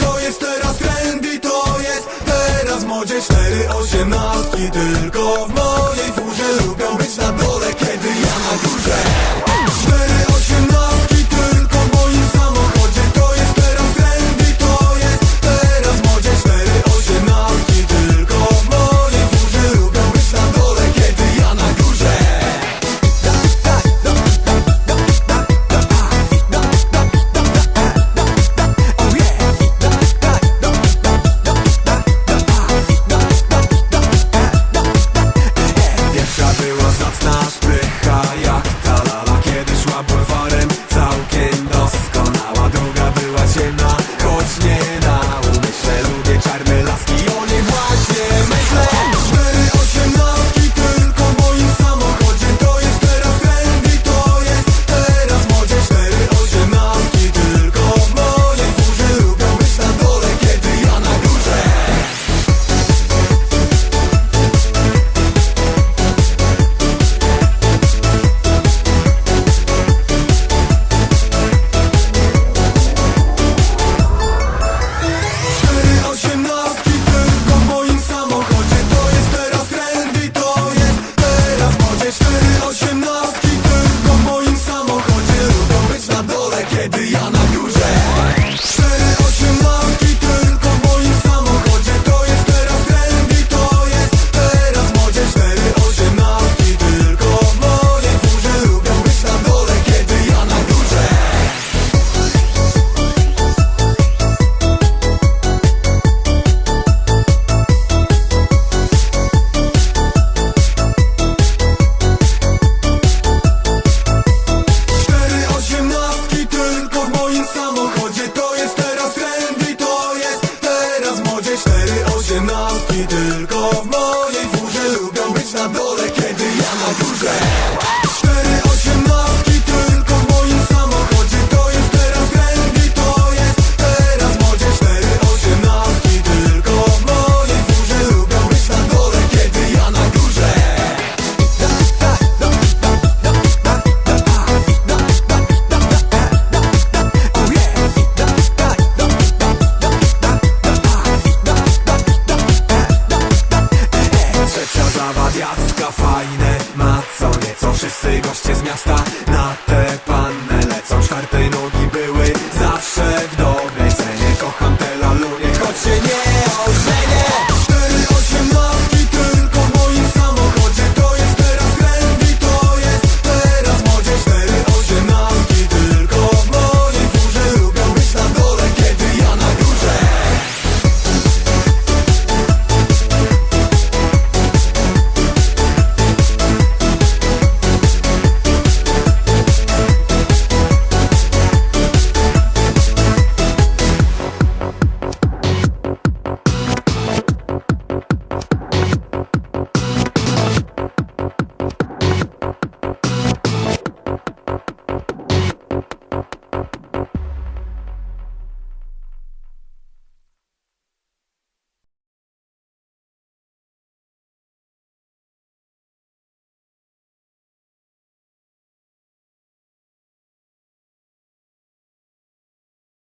To jest teraz trend i to jest teraz w modzie cztery osiemnastki. Tylko w mojej furze lubią być na dole, kiedy Zabawiacka fajne ma co nieco. Wszyscy goście z miasta na